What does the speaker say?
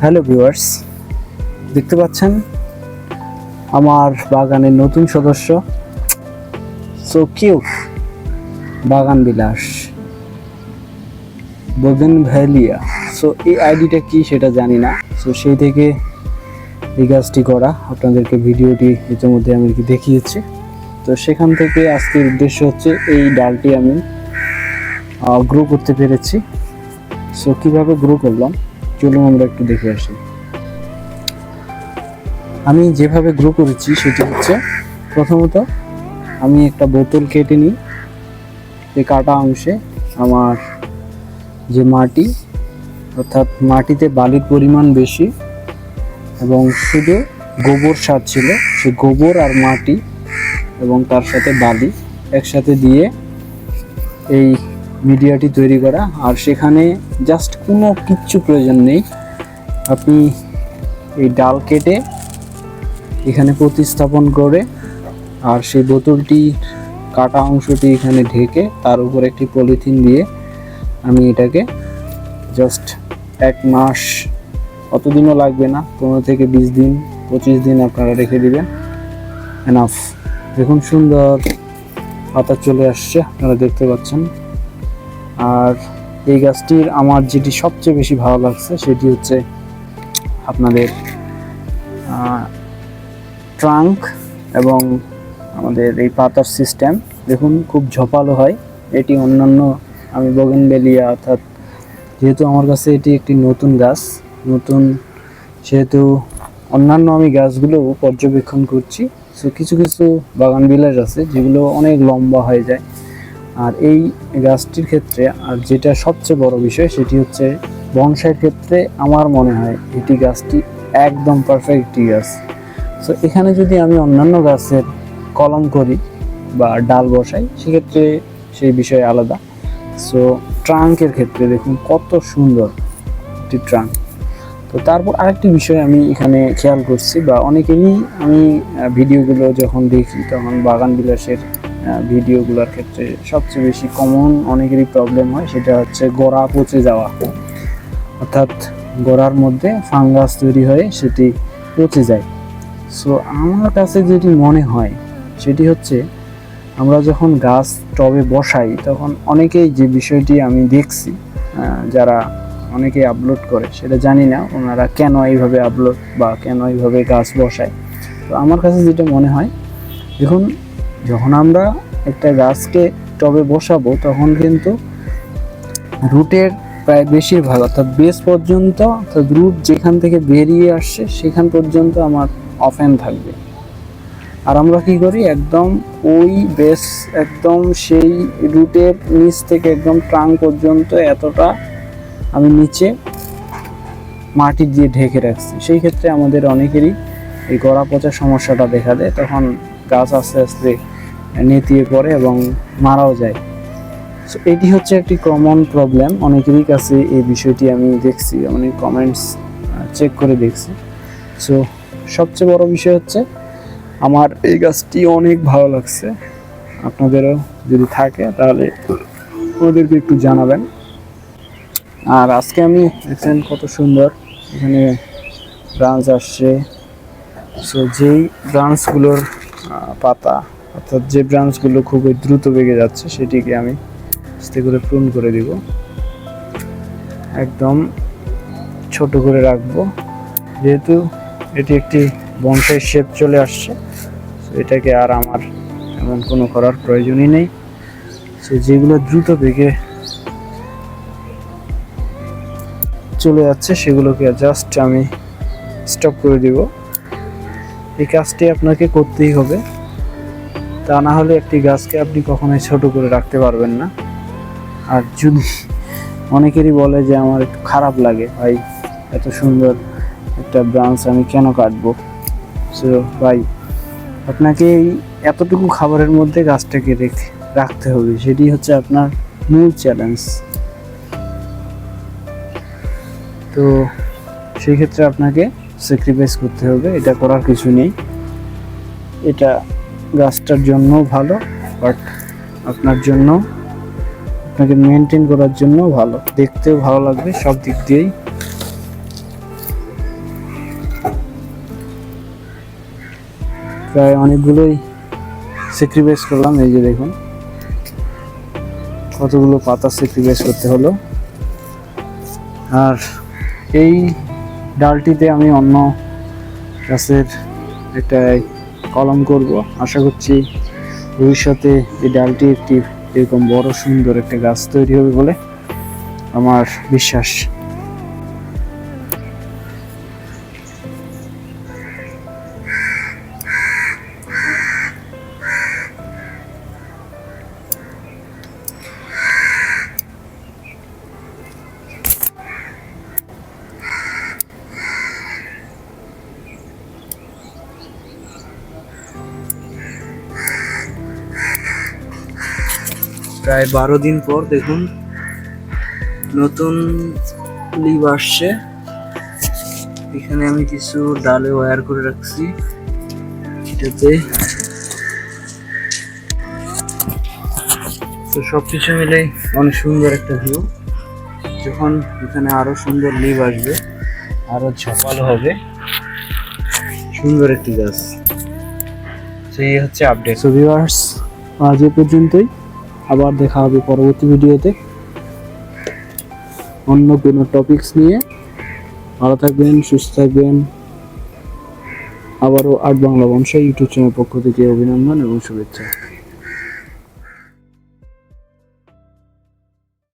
Hello viewers, দেখতে পাচ্ছেন? আমার বাগানের নতুন সদস্য। সো কিউট বাগান বিলাস। বগেন ভ্যালিয়া। সো এই আইডিটা কি সেটা জানি না। সো সেই থেকে এই গাছটি করা। আপনাদেরকে ভিডিওটি ইতিমধ্যে আমি কি দেখিয়েছি। তো সেখান থেকে আজকের উদ্দেশ্য হচ্ছে, এই ডালটি আমি গ্রো করতে পেরেছি। সো কীভাবে গ্রো করলাম? চলুন আমরা একটু দেখে আসি। আমি যেভাবে গ্রো করেছি, সেটি হচ্ছে, প্রথমত, আমি একটা বোতল কেটে নিই। এই কাটা অংশে আমার যে মাটি, অর্থাৎ মাটিতে বালির পরিমাণ বেশি এবং শুধু গোবর সার ছিল, সে গোবর আর মাটি এবং তার সাথে বালি একসাথে দিয়ে এই মিডিয়াটি তৈরি করা। আর সেখানে জাস্ট কোনো কিচ্ছু প্রয়োজন নেই। আপনি এই ডাল কেটে এখানে প্রতিস্থাপন করে আর সেই বোতলটি কাটা অংশটি এখানে ঢেকে তার উপর একটি পলিথিন দিয়ে আমি এটাকে জাস্ট এক মাস, অতদিনও লাগবে না, পনেরো থেকে বিশ দিন, পঁচিশ দিন আপনারা রেখে দিবেন। এনাফ দেখুন সুন্দর পাতা চলে আসছে, আপনারা দেখতে পাচ্ছেন। আর এই গাছটির আমার যেটি সবচেয়ে বেশি ভালো লাগছে সেটি হচ্ছে আপনাদের ট্রাঙ্ক এবং আমাদের এই পাতার সিস্টেম দেখুন, খুব ঝোপালো হয়। এটি অন্যান্য, আমি বগেনবেলিয়া অর্থাৎ যেহেতু আমার কাছে এটি একটি নতুন গাছ, নতুন সেহেতু অন্যান্য আমি গাছগুলো পর্যবেক্ষণ করছি। সো কিছু কিছু বাগান বিলাস আছে যেগুলো অনেক লম্বা হয়ে যায়। আর এই গাছটির ক্ষেত্রে, আর যেটা সবচেয়ে বড় বিষয়, সেটি হচ্ছে বনসাইয়ের ক্ষেত্রে আমার মনে হয় এটি গাছটি একদম পারফেক্ট গাছ সো এখানে যদি আমি অন্যান্য গাছের কলম করি বা ডাল বসাই, সেক্ষেত্রে সেই বিষয় আলাদা। সো ট্রাঙ্কের ক্ষেত্রে দেখুন কত সুন্দর একটি ট্রাঙ্ক। তো তারপর আরেকটি বিষয় আমি এখানে খেয়াল করছি বা অনেকেরই আমি ভিডিওগুলো যখন দেখি, তখন বাগান বিলাসের ভিডিওগুলোর ক্ষেত্রে সবচেয়ে বেশি কমন অনেকেরই প্রবলেম হয়, সেটা হচ্ছে গোড়া পচে যাওয়া। অর্থাৎ গোড়ার মধ্যে ফাঙ্গাস তৈরি হয়ে সেটি পচে যায়। সো আমার কাছে যেটি মনে হয়, সেটি হচ্ছে আমরা যখন গাছ টবে বসাই, তখন অনেকেই যে বিষয়টি আমি দেখছি যারা অনেকে আপলোড করে, সেটা জানি না ওনারা কেন এইভাবে আপলোড বা কেন এইভাবে গাছ বসায়। তো আমার কাছে যেটা মনে হয়, দেখুন যখন আমরা একটা গাছকে টবে বসাবো, তখন কিন্তু রুটের প্রায় বেশিরভাগ, অর্থাৎ বেস পর্যন্ত, অর্থাৎ রুট যেখান থেকে বেরিয়ে আসছে, সেখান পর্যন্ত আমার অফেন থাকবে। আর আমরা কি করি? একদম ওই বেস একদম সেই রুটের নিচ থেকে একদম ট্রাং পর্যন্ত এতটা আমি নিচে মাটি দিয়ে ঢেকে রাখছি। সেই ক্ষেত্রে আমাদের অনেকেরই এই গড়া পচা সমস্যাটা দেখা দেয়। তখন গাছ আস্তে আস্তে নেতিয়ে পড়ে এবং মারাও যায়। সো এটি হচ্ছে একটি কমন প্রবলেম অনেকেরই কাছে এই বিষয়টি আমি দেখছি, অনেক কমেন্টস চেক করে দেখছি। সো সবচেয়ে বড় বিষয় হচ্ছে, আমার এই গাছটি অনেক ভালো লাগছে। আপনাদেরও যদি থাকে, তাহলে ওদেরকে একটু জানাবেন। আর আজকে আমি দেখছেন কত সুন্দর, এখানে ব্রাঞ্চ আসছে। সো যেই ব্রাঞ্চগুলোর পাতা অর্থাৎ যে ব্রাঞ্চগুলো খুবই দ্রুত বেগে যাচ্ছে, সেটিকে আমি আস্তে করে প্রুন করে দিব। একদম ছোট করে রাখব। যেহেতু এটি একটি বনসাই শেপ চলে আসছে এটাকে আর আমার এমন কোনো করার প্রয়োজনই নেই। সো যেগুলো দ্রুত বেগে চলে যাচ্ছে, সেগুলোকে জাস্ট আমি স্টপ করে দিব। এই কাজটি আপনাকে করতেই হবে। তা না হলে একটি গাছকে আপনি কখনোই ছোট করে রাখতে পারবেন না। আর যদি অনেকেরই বলে যে আমার একটু খারাপ লাগে, ভাই, এত সুন্দর একটা ব্রাঞ্চ আমি কেন কাটবো? সো ভাই, আপনাকে এই এতটুকু খাবারের মধ্যে গাছটাকে রেখে রাখতে হবে, সেটি হচ্ছে আপনার মূল চ্যালেঞ্জ তো সেই ক্ষেত্রে আপনাকে স্যাক্রিফাইস করতে হবে, এটা করার কিছু নেই। এটা গাছটার জন্য ভালো বাট আপনার জন্য, আপনাকে মেনটেন করার জন্য ভালো। দেখতেও ভালো লাগবে, সব দিক দিয়েই। প্রায় অনেকগুলোই স্যাক্রিফাইস করলাম, এই যে দেখুন। কতগুলো পাতা স্যাক্রিফাইস করতে হলো। আর এই ডালটিতে আমি অন্য গাছের একটা কলম করব। আশা করছি ভবিষ্যতে এই ডালটি একটি এরকম বড় সুন্দর একটা গাছ তৈরি হবে বলে আমার বিশ্বাস। প্রায় বারো দিন পর দেখুন নতুন লিভ আসছে। এখানে আমি কিছু ডালে ওয়্যার করে রাখছি। এটাতে। তো সব কিছু মিলে অনেক সুন্দর একটা ভিউ যখন এখানে আরও সুন্দর লিভ আসবে, আরও ঝপালো হবে। সুন্দর একটি গাছ। সেই হচ্ছে আপডেট সো ভিউয়ার্স আজ এ পর্যন্তই। আবার দেখা হবে পরবর্তী ভিডিওতে। অন্য কোনো টপিকস নিয়ে। ভালো থাকবেন, সুস্থ থাকবেন। আবারও আট বাংলা বংশ ইউটিউব চ্যানেল পক্ষ থেকে অভিনন্দন এবং শুভেচ্ছা।